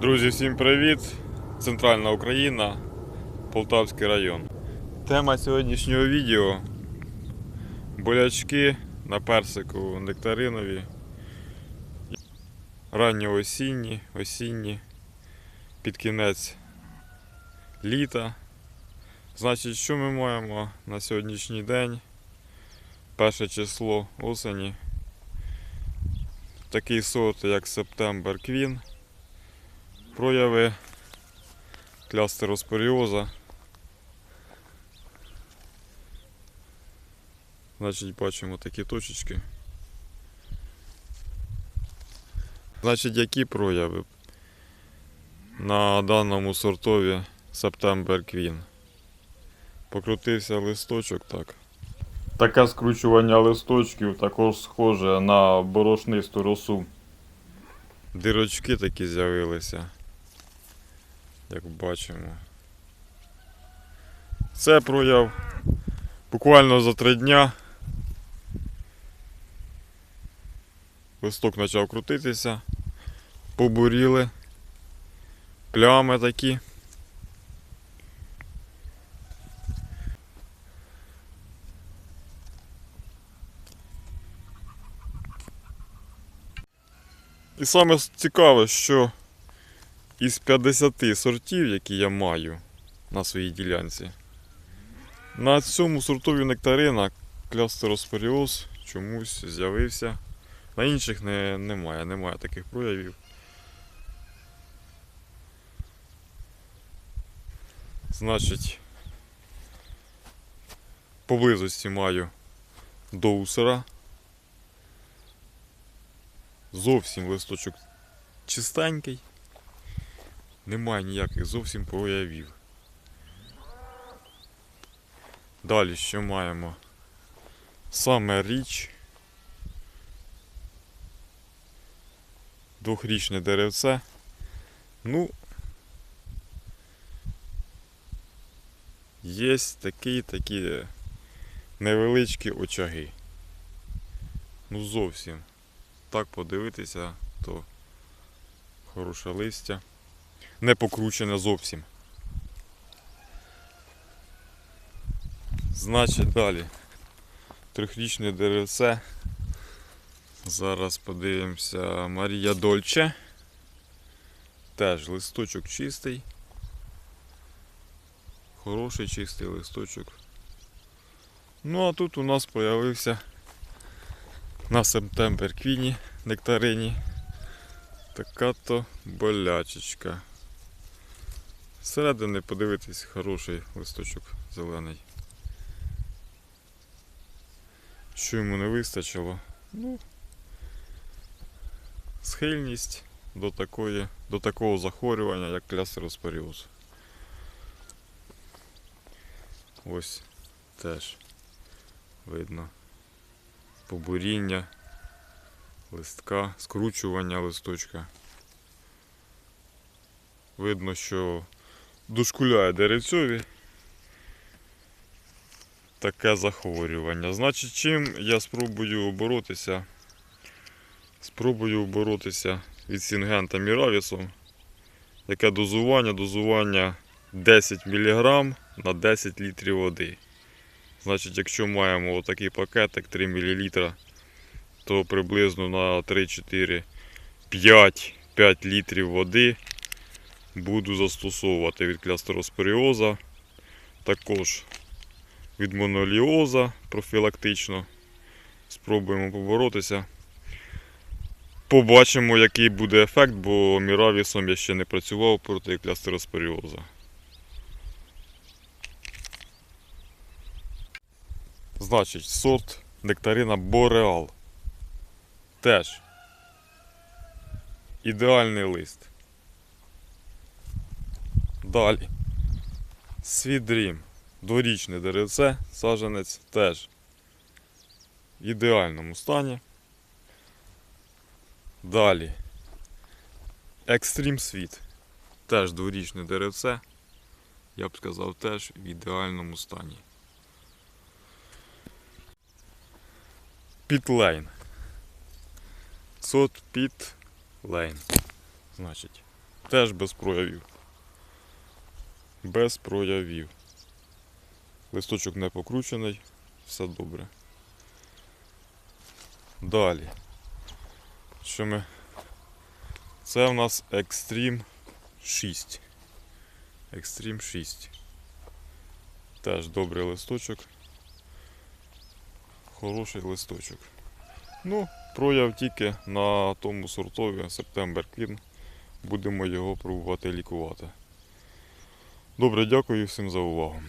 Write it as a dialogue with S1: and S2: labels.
S1: Друзі, всім привіт! Центральна Україна, Полтавський район. Тема сьогоднішнього відео болячки на персику нектаринові. Ранньоосінні, осінні, під кінець літа. Значить, що ми маємо на сьогоднішній день? Перше число осені. Такий сорт, як September Queen прояви клястероспоріоза. Значить, бачимо такі точечки. Значить, які прояви на даному сортові September Queen? Покрутився листочок так. Таке скручування листочків також схоже на борошнисту росу. Дирочки такі з'явилися як бачимо. Це прояв буквально за три дня. Листок почав крутитися, побуріли, плями такі. І саме цікаве, що із 50 сортів, які я маю на своїй ділянці, на цьому сортові нектарина клястероспоріоз чомусь з'явився. На інших не, немає, немає таких проявів. Значить, поблизості маю доусера. Зовсім листочок чистенький. Немає ніяких зовсім проявів. Далі що маємо? Саме річ. Двохрічне деревце. Ну, є такі такі невеличкі очаги. Ну зовсім. Так подивитися, то хороше листя не покручене зовсім. Значить далі. Трьохрічне деревце. Зараз подивимося Марія Дольче. Теж листочок чистий. Хороший чистий листочок. Ну а тут у нас появився на Септембер квіні нектарині така то болячечка. Зсередини подивитись хороший листочок зелений. Що йому не вистачило? Ну, схильність до, такої, до такого захворювання, як клястероспоріоз. Ось теж видно побуріння листка, скручування листочка. Видно, що дошкуляє деревцьові таке захворювання. Значить, чим я спробую боротися? Спробую боротися від сінгента міравісом. Яке дозування? Дозування 10 мг на 10 літрів води. Значить, якщо маємо отакий пакетик 3 мл, то приблизно на 3-4 5 5 літрів води буду застосовувати від клястероспоріоза, також від моноліоза профілактично. Спробуємо поборотися. Побачимо, який буде ефект, бо міравісом я ще не працював проти клястероспоріоза. Значить, сорт нектарина Бореал теж ідеальний лист. Далі. Свідрім, дворічне деревце, саженець теж в ідеальному стані. Далі. Екстрім світ. Теж дворічне деревце. Я б сказав, теж в ідеальному стані. Пітлейн. 500 під лейн. Значить, теж без проявів. Без проявів. Листочок не покручений, все добре. Далі. Що ми? Це в нас Extreme 6. Extreme 6. Теж добрий листочок. Хороший листочок. Ну, прояв тільки на тому сортові September Clean. Будемо його пробувати лікувати. Добре, дякую всім за увагу.